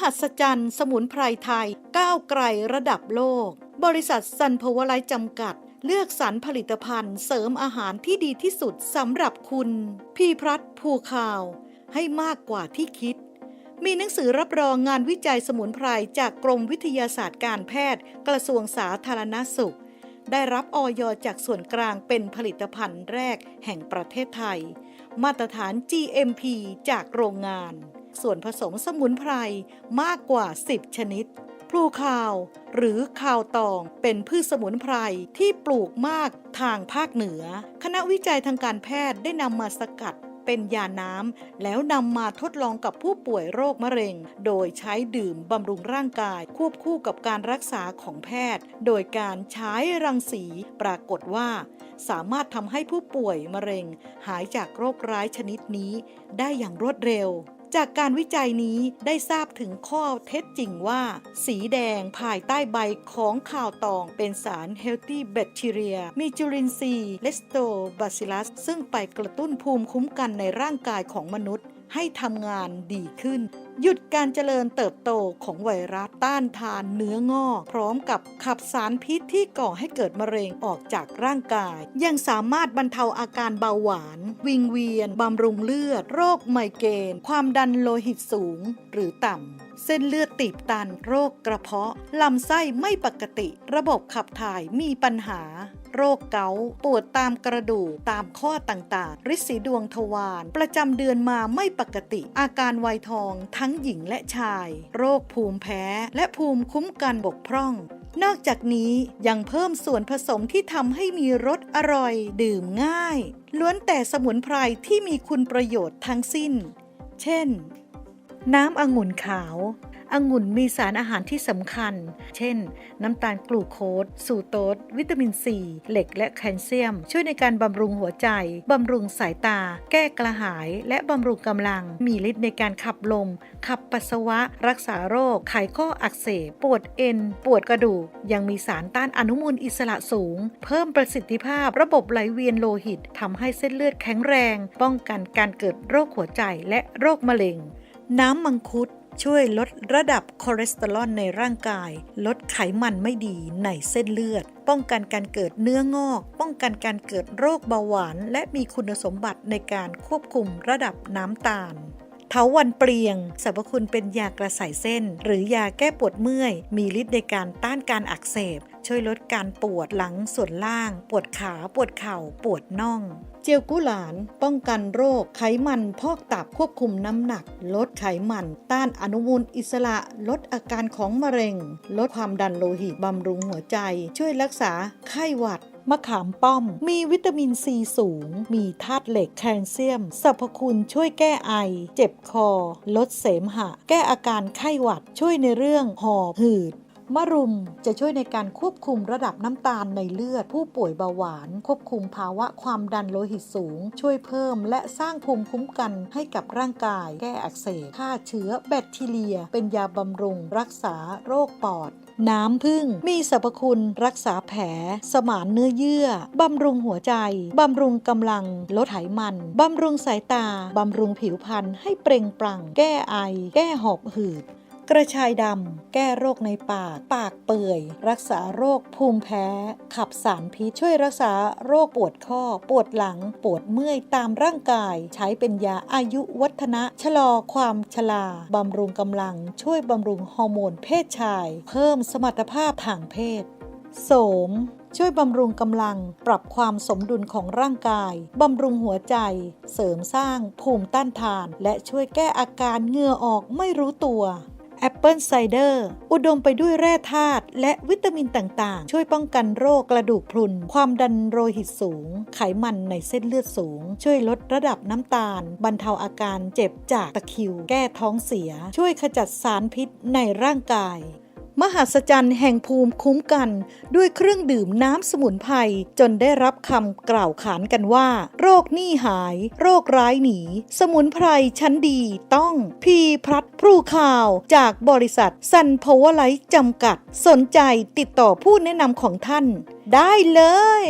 หัศจรรย์ สมุนไพรไทย ก้าวไกลระดับโลก บริษัทซันพวไลจำกัด เลือกสรรผลิตภัณฑ์ เสริมอาหารที่ดีที่สุดสำหรับคุณ พี่พรัตภูข่าว ให้มากกว่าที่คิด มีหนังสือรับรองงานวิจัยสมุนไพรจากกรมวิทยาศาสตร์การแพทย์ กระทรวงสาธารณสุข ได้รับออยจากส่วนกลางเป็นผลิตภัณฑ์แรกแห่งประเทศไทย มาตรฐาน GMP จากโรงงาน ส่วนผสมสมุนไพรมากกว่า 10 ชนิด พลูคาว หรือคาวตองเป็นพืชสมุนไพรที่ปลูกมากทางภาคเหนือ คณะวิจัยทางการแพทย์ได้นำมาสกัดเป็นยาน้ำแล้วนำมาทดลองกับผู้ป่วยโรคมะเร็ง โดยใช้ดื่มบำรุงร่างกาย ควบคู่กับการรักษาของแพทย์ โดยการใช้รังสีปรากฏว่า สามารถทำให้ผู้ป่วยมะเร็ง หายจากโรคร้ายชนิดนี้ได้อย่างรวดเร็ว จากการวิจัยนี้ได้ทราบถึงข้อเท็จจริงว่า สีแดงภายใต้ใบของข่าวตองเป็นสาร Healthy Bacteria มีจุลินทรีย์ Lactobacillus ซึ่งไปกระตุ้นภูมิคุ้มกันในร่างกายของมนุษย์ ให้ทำงานดีขึ้น หยุดการเจริญเติบโตของไวรัสต้านทานเนื้องอก พร้อมกับขับสารพิษที่ก่อให้เกิดมะเร็งออกจากร่างกาย ยังสามารถบรรเทาอาการเบาหวาน วิงเวียนบำรุงเลือด โรคไมเกรนความดันโลหิตสูงหรือต่ำ เส้นเลือดตีบตัน โรคกระเพาะ ลำไส้ไม่ปกติ ระบบขับถ่ายมีปัญหา โรคเกาต์ปวดตามกระดูก ตามข้อต่างๆ ริดสีดวงทวาร ประจำเดือนมาไม่ปกติ อาการวัยทองทั้งหญิงและชาย โรคภูมิแพ้ และภูมิคุ้มกันบกพร่องนอกจากนี้ยังเพิ่มส่วนผสมที่ทำให้มีรสอร่อย ดื่มง่าย ล้วนแต่สมุนไพรที่มีคุณประโยชน์ทั้งสิ้น เช่น น้ำองุ่นขาวองุ่นมีสารอาหารที่สำคัญ เช่น น้ำตาลกลูโคสสูโตสวิตามินซี เหล็กและแคลเซียม ช่วยในการบำรุงหัวใจ บำรุงสายตา แก้กระหาย และบำรุงกำลัง มีฤทธิ์ในการขับลม ขับปัสสาวะ รักษาโรค ไขข้ออักเสบ ปวดเอ็น ปวดกระดูก ยังมีสารต้านอนุมูลอิสระสูง เพิ่มประสิทธิภาพระบบไหลเวียนโลหิตทำให้เส้นเลือดแข็งแรง ป้องกันการเกิดโรคหัวใจและโรคมะเร็ง น้ำมังคุดช่วยลดระดับคอเลสเตอรอลในร่างกาย ลดไขมันไม่ดีในเส้นเลือด ป้องกันการเกิดเนื้องอก ป้องกันการเกิดโรคเบาหวาน และมีคุณสมบัติในการควบคุมระดับน้ำตาล เถาวันเปลียงสรรพคุณเป็นยากระสายเส้น หรือยาแก้ปวดเมื่อย มีฤทธิ์ในการต้านการอักเสบ ช่วยลดการปวดหลังส่วนล่าง ปวดขาปวดเข่า ปวดน่อง เจียวกุหลาน ป้องกันโรค ไขมันพอกตับควบคุมน้ำหนัก ลดไขมัน ต้านอนุมูลอิสระ ลดอาการของมะเร็ง ลดความดันโลหิตบำรุงหัวใจ ช่วยรักษาไข้หวัด มะขามป้อม มีวิตามินซีสูง มีธาตุเหล็กแคลเซียมสรรพคุณช่วยแก้ไอ เจ็บคอ ลดเสมหะ แก้อาการไข้หวัดช่วยในเรื่องหอบหืด มะรุมจะช่วยในการควบคุมระดับน้ำตาลในเลือดผู้ป่วยเบาหวาน ควบคุมภาวะความดันโลหิตสูง ช่วยเพิ่มและสร้างภูมิคุ้มกันให้กับร่างกาย แก้อักเสบฆ่าเชื้อแบคทีเรีย เป็นยาบำรุง รักษาโรคปอดน้ำผึ้งมีสรรพคุณรักษาแผล สมานเนื้อเยื่อ บำรุงหัวใจ บำรุงกำลัง ลดไขมัน บำรุงสายตา บำรุงผิวพรรณให้เปล่งปลั่ง แก้ไอ แก้หอบหืด กระชายดำ แก้โรคในปาก ปากเปื่อย รักษาโรคภูมิแพ้ ขับสารพิษช่วยรักษาโรคปวดข้อ ปวดหลัง ปวดเมื่อยตามร่างกาย ใช้เป็นยาอายุวัฒนะ ชะลอความชราบำรุงกำลัง ช่วยบำรุงฮอร์โมนเพศชาย เพิ่มสมรรถภาพทางเพศ โสมช่วยบำรุงกำลัง ปรับความสมดุลของร่างกาย บำรุงหัวใจ เสริมสร้างภูมิต้านทาน และช่วยแก้อาการเหงื่อออกไม่รู้ตัว แอปเปิลไซเดอร์อุดมไปด้วยแร่ธาตุและวิตามินต่างๆ ช่วยป้องกันโรคกระดูกพรุน ความดันโลหิตสูง ไขมันในเส้นเลือดสูง ช่วยลดระดับน้ำตาล บรรเทาอาการเจ็บจากตะคิว แก้ท้องเสีย ช่วยขจัดสารพิษในร่างกาย มหัศจรรย์แห่งภูมิคุ้มกัน ด้วยเครื่องดื่มน้ำสมุนไพรจนได้รับคำกล่าวขานกันว่า โรคหนี้หาย โรคร้ายหนี สมุนไพรชั้นดีต้อง พีพัดพรูข่าว จากบริษัทซันพาวไลท์จำกัด สนใจติดต่อผู้แนะนำของท่าน ได้เลย